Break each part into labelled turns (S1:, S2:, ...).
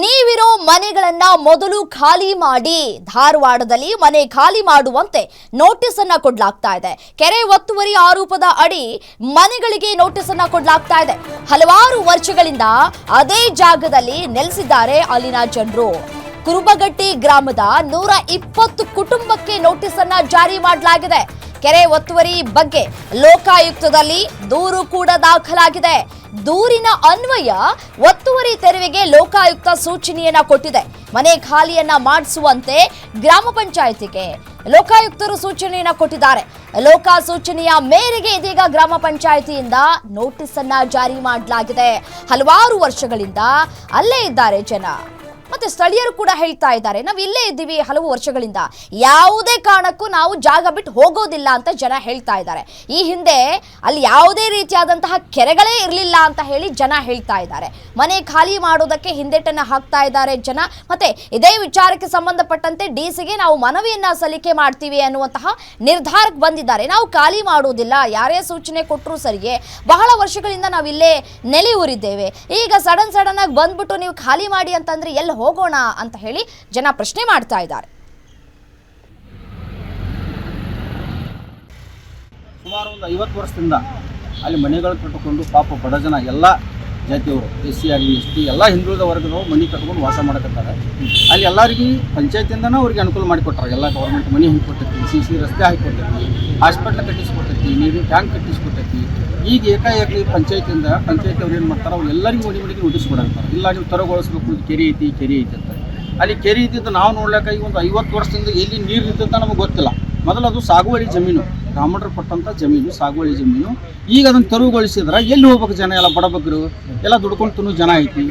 S1: ನೀವಿರೋ ಮನೆಗಳನ್ನ ಮೊದಲು ಖಾಲಿ ಮಾಡಿ, ಧಾರವಾಡದಲ್ಲಿ ಮನೆ ಖಾಲಿ ಮಾಡುವಂತೆ ನೋಟಿಸ್ ಅನ್ನ ಕೊಡ್ಲಾಗ್ತಾ ಇದೆ. ಕೆರೆ ಒತ್ತುವರಿ ಆರೋಪದ ಅಡಿ ಮನೆಗಳಿಗೆ ನೋಟಿಸ್ ಅನ್ನ ಕೊಡ್ಲಾಗ್ತಾ ಇದೆ. ಹಲವಾರು ವರ್ಷಗಳಿಂದ ಅದೇ ಜಾಗದಲ್ಲಿ ನೆಲೆಸಿದ್ದಾರೆ ಅಲ್ಲಿನ ಜನರು. ಕುರುಬಗಟ್ಟಿ ಗ್ರಾಮದ ನೂರ ಇಪ್ಪತ್ತು ಕುಟುಂಬಕ್ಕೆ ನೋಟಿಸ್ ಅನ್ನ ಜಾರಿ ಮಾಡಲಾಗಿದೆ. ಕೆರೆ ಒತ್ತುವರಿ ಬಗ್ಗೆ ಲೋಕಾಯುಕ್ತದಲ್ಲಿ ದೂರು ಕೂಡ ದಾಖಲಾಗಿದೆ. ದೂರಿನ ಅನ್ವಯ ಒತ್ತುವರಿ ತೆರವಿಗೆ ಲೋಕಾಯುಕ್ತ ಸೂಚನೆಯನ್ನ ಕೊಟ್ಟಿದೆ. ಮನೆ ಖಾಲಿಯನ್ನ ಮಾಡಿಸುವಂತೆ ಗ್ರಾಮ ಪಂಚಾಯಿತಿಗೆ ಲೋಕಾಯುಕ್ತರು ಸೂಚನೆಯನ್ನ ಕೊಟ್ಟಿದ್ದಾರೆ. ಲೋಕ ಸೂಚನೆಯ ಮೇರೆಗೆ ಇದೀಗ ಗ್ರಾಮ ಪಂಚಾಯತಿಯಿಂದ ನೋಟಿಸ್ ಅನ್ನ ಜಾರಿ ಮಾಡಲಾಗಿದೆ. ಹಲವಾರು ವರ್ಷಗಳಿಂದ ಅಲ್ಲೇ ಇದ್ದಾರೆ ಜನ. ಮತ್ತೆ ಸ್ಥಳೀಯರು ಕೂಡ ಹೇಳ್ತಾ ಇದ್ದಾರೆ. ನಾವು ಇಲ್ಲೇ ಇದ್ದೀವಿ ಹಲವು ವರ್ಷಗಳಿಂದ. ಯಾವುದೇ ಕಾರಣಕ್ಕೂ ನಾವು ಜಾಗ ಬಿಟ್ಟು ಹೋಗೋದಿಲ್ಲ ಅಂತ ಜನ ಹೇಳ್ತಾ ಇದ್ದಾರೆ. ಈ ಹಿಂದೆ ಅಲ್ಲಿ ಯಾವುದೇ ರೀತಿಯಾದಂತಹ ಕೆರೆಗಳೇ ಇರಲಿಲ್ಲ ಅಂತ ಹೇಳಿ ಜನ ಹೇಳ್ತಾ ಇದ್ದಾರೆ. ಮನೆ ಖಾಲಿ ಮಾಡೋದಕ್ಕೆ ಹಿಂದೆಟನ್ನ ಹಾಕ್ತಾ ಇದ್ದಾರೆ ಜನ. ಮತ್ತೆ ಇದೇ ವಿಚಾರಕ್ಕೆ ಸಂಬಂಧಪಟ್ಟಂತೆ ಡಿ ಸಿಗೆ ನಾವು ಮನವಿಯನ್ನ ಸಲ್ಲಿಕೆ ಮಾಡ್ತೀವಿ ಅನ್ನುವಂತಹ ನಿರ್ಧಾರಕ್ಕೆ ಬಂದಿದ್ದಾರೆ. ನಾವು ಖಾಲಿ ಮಾಡೋದಿಲ್ಲ. ಯಾರೇ ಸೂಚನೆ ಕೊಟ್ಟರು ಸರಿಯೇ. ಬಹಳ ವರ್ಷಗಳಿಂದ ನಾವು ಇಲ್ಲೇ ನೆಲೆ ಊರಿದ್ದೇವೆ ಈಗ ಸಡನ್ ಸಡನ್ ಆಗಿ ಬಂದ್ಬಿಟ್ಟು ನೀವು ಖಾಲಿ ಮಾಡಿ ಅಂತಂದ್ರೆ ಎಲ್ಲಿ ಹೋಗೋಣ ಅಂತ ಹೇಳಿ ಜನ ಪ್ರಶ್ನೆ ಮಾಡ್ತಾ ಇದ್ದಾರೆ.
S2: ಸುಮಾರು ಒಂದು ಐವತ್ತು ವರ್ಷದಿಂದ ಅಲ್ಲಿ ಮನೆಗಳು ಕಟ್ಟಿಕೊಂಡು ಪಾಪ ಬಡ ಜನ ಎಲ್ಲ ಜಾತಿಯವರು ಎಸ್ ಸಿ ಆಗಲಿ ಎಸ್ ಟಿ ಎಲ್ಲ ಹಿಂದುಳಿದ ವರ್ಗದವರು ಮನೆ ಕಟ್ಕೊಂಡು ವಾಸ ಮಾಡಕತ್ತಾರೆ. ಅಲ್ಲಿ ಎಲ್ಲರಿಗೂ ಪಂಚಾಯತಿಂದನೇ ಅವ್ರಿಗೆ ಅನುಕೂಲ ಮಾಡಿಕೊಟ್ಟಾರೆ ಎಲ್ಲ ಗೌರ್ಮೆಂಟ್ ಮನೆ ಹಾಕಿಕೊಟ್ಟೈತಿ ಸಿ ಸಿ ರಸ್ತೆ ಹಾಕಿಕೊಟ್ಟೈತಿ ಹಾಸ್ಪಿಟ್ಲ್ ಕಟ್ಟಿಸ್ಕೊಟ್ಟೈತಿ ನೀರು ಟ್ಯಾಂಕ್ ಕಟ್ಟಿಸ್ಕೊಟ್ಟೈತಿ ಈಗ ಏಕಾಏಕಿ ಪಂಚಾಯತಿಯಿಂದ ಪಂಚಾಯತಿ ಅವ್ರು ಏನು ಮಾಡ್ತಾರೆ ಅವ್ರು ಎಲ್ಲರಿಗೂ ಮನೆ ಮನೆಗೆ ನೋಟಿಸ್ ಕೊಡಂತಾರೆ. ಇಲ್ಲ ನೀವು ತೆರವುಗೊಳಿಸ್ಬೇಕು ಇದು ಕೆರೆ ಐತಿ ಕೆರೆ ಐತಿ ಅಂತ. ಅಲ್ಲಿ ಕೆರೆ ಇದ್ದಿದ್ದು ನಾವು ನೋಡ್ಲಿಕ್ಕೆ ಈಗ ಒಂದು ಐವತ್ತು ವರ್ಷದಿಂದ ಎಲ್ಲಿ ನೀರು ಇದ್ದಂತ ನಮಗೆ ಗೊತ್ತಿಲ್ಲ. ಮೊದಲು ಅದು ಸಾಗುವಳಿ ಜಮೀನು ಬ್ರಾಹ್ಮಣರು ಕೊಟ್ಟಂಥ ಜಮೀನು, ಸಾಗುವಳಿ ಜಮೀನು. ಈಗ ಅದನ್ನು ತೆರವುಗೊಳಿಸಿದ್ರೆ ಎಲ್ಲಿ ಹೋಗ್ಬೇಕು ಜನ? ಎಲ್ಲ ಬಡಬಗ್ರು ಎಲ್ಲ ದುಡ್ಕೊಂಡು ಜನ ಐತಿ.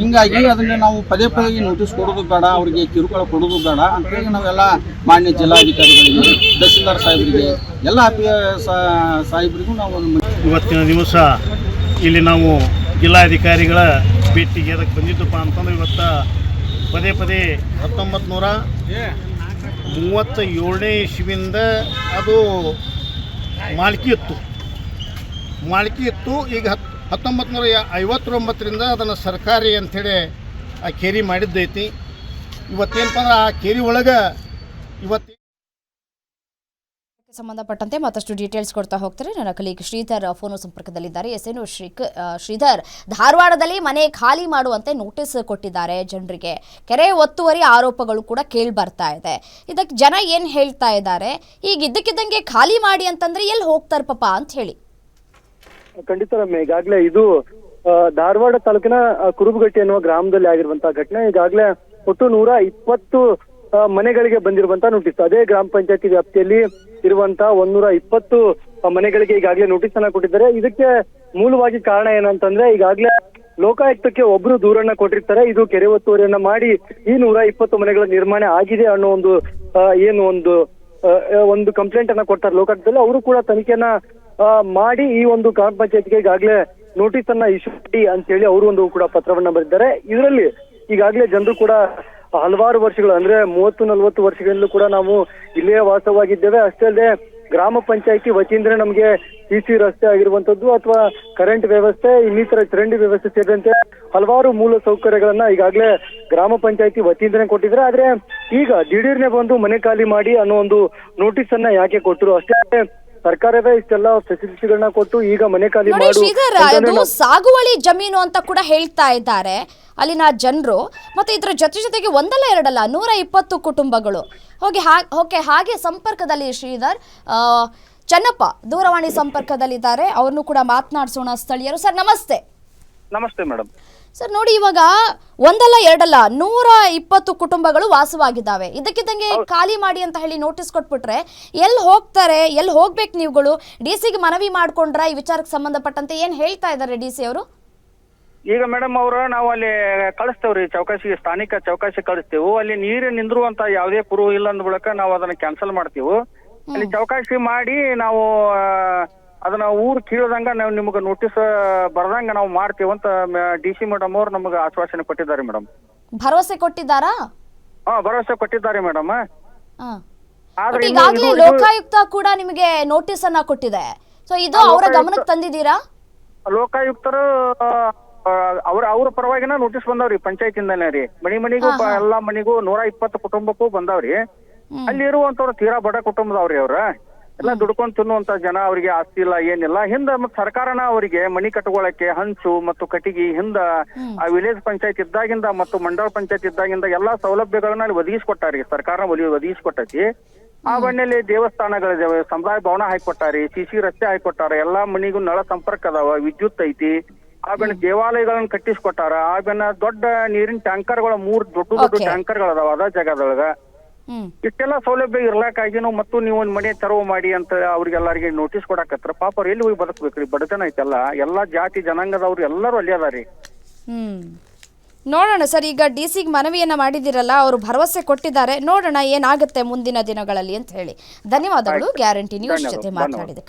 S2: ಹಿಂಗಾಗಿ ಅದನ್ನ ನಾವು ಪದೇ ಪದೇ ನೋಟಿಸ್ ಕೊಡೋದು ಬೇಡ, ಅವರಿಗೆ ಕಿರುಕುಳ ಕೊಡೋದು ಬೇಡ ಅಂತೇಳಿ ನಾವೆಲ್ಲ ಮಾನ್ಯ ಜಿಲ್ಲಾಧಿಕಾರಿಗಳಿಗೆ, ತಹಸೀಲ್ದಾರ್ ಸಾಹೇಬರಿಗೆ, ಎಲ್ಲ ಸಾಹೇಬರಿಗೂ ನಾವು
S3: ಇವತ್ತಿನ ದಿವಸ ಇಲ್ಲಿ ನಾವು ಜಿಲ್ಲಾಧಿಕಾರಿಗಳ ಭೇಟಿಗೆ ಅದಕ್ಕೆ ಬಂದಿದ್ದಪ್ಪ ಅಂತಂದ್ರೆ ಇವತ್ತು ಪದೇ ಪದೇ ಹತ್ತೊಂಬತ್ತು ನೂರ ಮೂವತ್ತ ಏಳನೇ ಇಸ್ವಿಯಿಂದ ಅದು ಮಾಲ್ಕಿ ಇತ್ತು. ಮಾಲ್ಕಿ ಇತ್ತು, ಈಗ ಹತ್ ಹತ್ತೊಂಬತ್ತು ನೂರ ಐವತ್ತೊಂಬತ್ತರಿಂದ ಅದನ್ನು ಸರ್ಕಾರಿ ಅಂಥೇಳಿ ಆ ಕೇರಿ ಮಾಡಿದ್ದೈತಿ. ಇವತ್ತೇನಪ್ಪ ಅಂದ್ರೆ ಆ ಕೇರಿ ಒಳಗೆ ಇವತ್ತು
S1: ಸಂಬಂಧಪಟ್ಟಂತೆ ಮತ್ತಷ್ಟು ಡೀಟೇಲ್ಸ್ ಕೊಡ್ತಾ ಹೋಗ್ತಾರೆ. ನನ್ನ ಕಲೀಗ್ ಶ್ರೀಧರ್ ಫೋನ್ ಸಂಪರ್ಕದಲ್ಲಿದ್ದಾರೆ. ಎಸ್ ಏನು ಶ್ರೀ ಶ್ರೀಧರ್, ಧಾರವಾಡದಲ್ಲಿ ಮನೆ ಖಾಲಿ ಮಾಡುವಂತೆ ನೋಟಿಸ್ ಕೊಟ್ಟಿದ್ದಾರೆ ಜನರಿಗೆ. ಕೆರೆ ಒತ್ತುವರಿ ಆರೋಪಗಳು ಕೂಡ ಕೇಳಿ ಬರ್ತಾ ಇದೆ. ಇದಕ್ಕೆ ಜನ ಏನು ಹೇಳ್ತಾ ಇದ್ದಾರೆ? ಈಗ ಇದ್ದಕ್ಕಿದ್ದಂಗೆ ಖಾಲಿ ಮಾಡಿ ಅಂತಂದ್ರೆ ಎಲ್ಲಿ ಹೋಗ್ತಾರೆ ಅಂತ ಹೇಳಿ.
S4: ಖಂಡಿತ ರಮ್ಯ, ಈಗಾಗಲೇ ಇದು ಧಾರವಾಡ ತಾಲೂಕಿನ ಕುರುಬಗಟ್ಟಿ ಅನ್ನುವ ಗ್ರಾಮದಲ್ಲಿ ಆಗಿರುವಂತಹ ಘಟನೆ, ಈಗಾಗಲೇ ಒಟ್ಟು ನೂರ ಇಪ್ಪತ್ತು ಮನೆಗಳಿಗೆ ಬಂದಿರುವಂತಹ ನೋಟಿಸ್ ಅದೇ ಗ್ರಾಮ ಪಂಚಾಯತಿ ವ್ಯಾಪ್ತಿಯಲ್ಲಿ ಇರುವಂತಹ ಒಂದೂರ ಇಪ್ಪತ್ತು ಮನೆಗಳಿಗೆ ಈಗಾಗಲೇ ನೋಟಿಸ್ ಅನ್ನ ಕೊಟ್ಟಿದ್ದಾರೆ. ಇದಕ್ಕೆ ಮೂಲವಾಗಿ ಕಾರಣ ಏನಂತಂದ್ರೆ ಈಗಾಗಲೇ ಲೋಕಾಯುಕ್ತಕ್ಕೆ ಒಬ್ರು ದೂರನ್ನ ಕೊಟ್ಟಿರ್ತಾರೆ. ಇದು ಕೆರೆ ಒತ್ತುವರಿಯನ್ನ ಮಾಡಿ ಈ ನೂರ ಇಪ್ಪತ್ತು ಮನೆಗಳ ನಿರ್ಮಾಣ ಆಗಿದೆ ಅನ್ನೋ ಒಂದು ಏನು ಒಂದು ಒಂದು ಕಂಪ್ಲೇಂಟ್ ಅನ್ನ ಕೊಡ್ತಾರೆ ಲೋಕಾಯುಕ್ತದಲ್ಲಿ. ಅವರು ಕೂಡ ತನಿಖೆಯನ್ನ ಮಾಡಿ ಈ ಒಂದು ಗ್ರಾಮ ಪಂಚಾಯತ್ಗೆ ಈಗಾಗಲೇ ನೋಟಿಸ್ ಅನ್ನ ಇಶ್ಯೂ ಮಾಡಿ ಅಂತ ಹೇಳಿ ಅವರು ಒಂದು ಕೂಡ ಪತ್ರವನ್ನ ಬರೆದಿದ್ದಾರೆ. ಇದರಲ್ಲಿ ಈಗಾಗಲೇ ಜನರು ಕೂಡ ಹಲವಾರು ವರ್ಷಗಳು, ಅಂದ್ರೆ ಮೂವತ್ತು, ನಲವತ್ತು ವರ್ಷಗಳಿಂದಲೂ ಕೂಡ ನಾವು ಇಲ್ಲೇ ವಾಸವಾಗಿದ್ದೇವೆ. ಅಷ್ಟೇ ಅಲ್ಲದೆ ಗ್ರಾಮ ಪಂಚಾಯಿತಿ ವತಿಯಿಂದ ನಮಗೆ ಸಿ ಸಿ ರಸ್ತೆ ಆಗಿರುವಂತದ್ದು ಅಥವಾ ಕರೆಂಟ್ ವ್ಯವಸ್ಥೆ, ಇನ್ನಿತರ ಚರಂಡಿ ವ್ಯವಸ್ಥೆ ಸೇರಿದಂತೆ ಹಲವಾರು ಮೂಲ ಸೌಕರ್ಯಗಳನ್ನ ಈಗಾಗಲೇ ಗ್ರಾಮ ಪಂಚಾಯಿತಿ ವತಿಯಿಂದನೇ ಕೊಟ್ಟಿದ್ರೆ ಆದ್ರೆ ಈಗ ದಿಢೀರ್ನೆ ಬಂದು ಮನೆ ಖಾಲಿ ಮಾಡಿ ಅನ್ನೋ ಒಂದು ನೋಟಿಸ್ ಅನ್ನ ಯಾಕೆ ಕೊಟ್ಟರು? ಅಷ್ಟೇ ಸರ್ಕಾರವೇ ಇಷ್ಟೆಲ್ಲ ಫೆಸಿಲಿಟಿಗಳನ್ನ ಕೊಟ್ಟು ಈಗ ಮನೆ ಖಾಲಿ
S1: ನೋಡಿ
S4: ಮಾಡು
S1: ಶ್ರೀಧರ್ ಅದು ಸಾಗುವಳಿ ಜಮೀನು ಅಂತ ಕೂಡ ಹೇಳ್ತಾ ಇದ್ದಾರೆ. ಅಲ್ಲಿನ ಜನರು ಮತ್ತೆ ಇದರ ಜೊತೆ ಜೊತೆಗೆ ಒಂದಲ್ಲ ಎರಡಲ್ಲ ನೂರ ಇಪ್ಪತ್ತು ಕುಟುಂಬಗಳು. ಹೋಗಿ ಹಾ ಓಕೆ ಹಾಗೆ ಸಂಪರ್ಕದಲ್ಲಿ ಶ್ರೀಧರ್ ಆ, ಚನ್ನಪ್ಪ ದೂರವಾಣಿ ಸಂಪರ್ಕದಲ್ಲಿದ್ದಾರೆ. ಅವ್ರನ್ನು ಕೂಡ ಮಾತನಾಡಿಸೋಣ ಸ್ಥಳೀಯರು. ಸರ್ ನಮಸ್ತೆ.
S4: ನಮಸ್ತೆ ಮೇಡಮ್.
S1: ಸರ್ ನೋಡಿ ಇವಾಗ ಒಂದಲ್ಲ ಎರಡಲ್ಲ ನೂರ ಇಪ್ಪತ್ತು ಕುಟುಂಬಗಳು ವಾಸವಾಗಿದ್ದಾವೆ. ಇದಕ್ಕಿದ್ದಂಗೆ ಖಾಲಿ ಮಾಡಿ ಅಂತ ಹೇಳಿ ನೋಟಿಸ್ ಕೊಟ್ಬಿಟ್ರೆ ಎಲ್ಲಿ ಹೋಗ್ತಾರೆ ಎಲ್ಲಿ ಹೋಗ್ಬೇಕು ನೀವುಗಳು? ಡಿ ಸಿಗೆ ಮನವಿ ಮಾಡ್ಕೊಂಡ್ರ ಈ ವಿಚಾರಕ್ಕೆ ಸಂಬಂಧಪಟ್ಟಂತೆ ಏನ್ ಹೇಳ್ತಾ ಇದ್ದಾರೆ ಡಿ ಸಿ ಅವರು?
S5: ಈಗ ಮೇಡಮ್ ಅವರು ನಾವು ಅಲ್ಲಿ ಕಳಿಸ್ತೇವ್ರಿ ಚೌಕಾಸಿಗೆ ಸ್ಥಾನಿಕ ಚೌಕಾಸಿ ಕಳಿಸ್ತೇವೆ. ಅಲ್ಲಿ ನೀರು ನಿಂದ್ರುವಂತ ಯಾವುದೇ ಕುರು ಇಲ್ಲ ಅಂದ ಬಳಿಕ ನಾವು ಅದನ್ನ ಕ್ಯಾನ್ಸಲ್ ಮಾಡ್ತೀವಿ. ಅಲ್ಲಿ ಚೌಕಾಸಿ ಮಾಡಿ ನಾವು ಅದನ್ನ ಊರು ಕೀಳದಂಗ ನಾವು ನಿಮ್ಗೆ ನೋಟಿಸ್ ಬರದಂಗ ನಾವು ಮಾಡ್ತೀವಿ ಅಂತ ಡಿ ಸಿ ಮೇಡಮ್ ಅವ್ರು ನಮಗೆ ಆಶ್ವಾಸನೆ ಕೊಟ್ಟಿದ್ದಾರೆ ಮೇಡಮ್
S1: ಭರವಸೆ ಕೊಟ್ಟಿದ್ದಾರಾ?
S5: ಹಾ ಭರವಸೆ ಕೊಟ್ಟಿದ್ದಾರೆ ಮೇಡಮ್. ಆದ್ರೆ
S1: ಈಗಾಗಲೇ
S5: ಇದು-
S1: ಲೋಕಾಯುಕ್ತ ಕೂಡ ನಿಮಗೆ ನೋಟಿಸ್ ಅನ್ನ ಕೊಟ್ಟಿದೆ. ಸೊ ಇದು
S5: ಹಾ,
S1: ಅವರ
S5: ಲೋಕಾಯುಕ್ತ-
S1: ಗಮನಕ್ಕೆ ತಂದಿದ್ದೀರಾ?
S5: ಲೋಕಾಯುಕ್ತರು ಅವ್ರ ಅವ್ರ ಪರವಾಗಿನ ನೋಟಿಸ್ ಬಂದಾವ್ರಿ ಪಂಚಾಯತಿಂದನೇ ರೀ. ಮನಿ ಮನಿಗೂ ಎಲ್ಲಾ ಮನಿಗೂ ನೂರ ಇಪ್ಪತ್ತು ಕುಟುಂಬಕ್ಕೂ ಬಂದಾವ್ರಿ. ಅಲ್ಲಿ ಇರುವಂತವ್ರು ತೀರಾ ಬಡ ಕುಟುಂಬದವ್ರಿ ಅವ್ರ. ಎಲ್ಲ ದುಡ್ಕೊಂಡ್ ತಿನ್ನುವಂತ ಜನ ಅವರಿಗೆ ಆಸ್ತಿ ಇಲ್ಲ ಏನಿಲ್ಲ. ಹಿಂದ ಮತ್ ಸರ್ಕಾರನ ಅವರಿಗೆ ಮನಿ ಕಟ್ಕೊಳಕ್ಕೆ ಹಂಚು ಮತ್ತು ಕಟಿಗಿ ಹಿಂದ ಆ ವಿಲೇಜ್ ಪಂಚಾಯತ್ ಇದ್ದಾಗಿಂದ ಮತ್ತು ಮಂಡಳ ಪಂಚಾಯತ್ ಇದ್ದಾಗಿಂದ ಎಲ್ಲಾ ಸೌಲಭ್ಯಗಳನ್ನ ಅಲ್ಲಿ ಒದಗಿಸ್ಕೊಟ್ಟಾರಿ. ಸರ್ಕಾರ ಒಲಿ ಒದಗಿಸ್ಕೊಟ್ಟೈತಿ. ಆ ಬಣ್ಣಲ್ಲಿ ದೇವಸ್ಥಾನಗಳ ಸಮುದಾಯ ಭವನ ಹಾಕೊಟ್ಟಾರಿ ಸಿಸಿ ರಸ್ತೆ ಹಾಕೊಟ್ಟಾರ ಎಲ್ಲಾ ಮನಿಗೂ ನಳ ಸಂಪರ್ಕ ಅದಾವ ವಿದ್ಯುತ್ ಐತಿ. ಆ ಬೆನ್ನ ದೇವಾಲಯಗಳನ್ನ ಕಟ್ಟಿಸ್ಕೊಟ್ಟಾರ. ಆ ಬೆನ್ನ ದೊಡ್ಡ ನೀರಿನ ಟ್ಯಾಂಕರ್ಗಳ ಮೂರ್ ದೊಡ್ಡ ದೊಡ್ಡ
S1: ಟ್ಯಾಂಕರ್ಗಳ
S5: ಟ್ಯಾಂಕರ್ಗಳು ಅದಾವ ಅದ ಜಾಗದೊಳಗ. ಇಷ್ಟೆಲ್ಲ ಸೌಲಭ್ಯ ಇರ್ಲಾಕಾಗಿನೂ ಮತ್ತು ನೀವು ಒಂದ್ ಮನೆ ತೆರವು ಮಾಡಿ ಅಂತ ಅವ್ರಿಗೆಲ್ಲರಿಗೆ ನೋಟಿಸ್ ಕೊಡಾಕತ್ರ ಪಾಪ ಅವ್ರು ಎಲ್ಲಿ ಹೋಗಿ ಬದುಕ್ಬೇಕ್ರಿ? ಬಡತನ ಐತೆಲ್ಲ ಎಲ್ಲಾ ಜಾತಿ ಜನಾಂಗದವ್ರು ಎಲ್ಲರೂ ಅಲ್ಲಿ ಅದಾರಿ.
S1: ಹ್ಮ್. ನೋಡೋಣ ಸರ್ ಈಗ ಡಿ ಸಿಗೆ ಮನವಿಯನ್ನ ಮಾಡಿದಿರಲ್ಲ ಅವರು ಭರವಸೆ ಕೊಟ್ಟಿದ್ದಾರೆ. ನೋಡೋಣ ಏನಾಗುತ್ತೆ ಮುಂದಿನ ದಿನಗಳಲ್ಲಿ ಅಂತ ಹೇಳಿ. ಧನ್ಯವಾದಗಳು ಗ್ಯಾರಂಟಿ ನ್ಯೂಸ್ ಜೊತೆ. ಮಾತನಾಡಿದ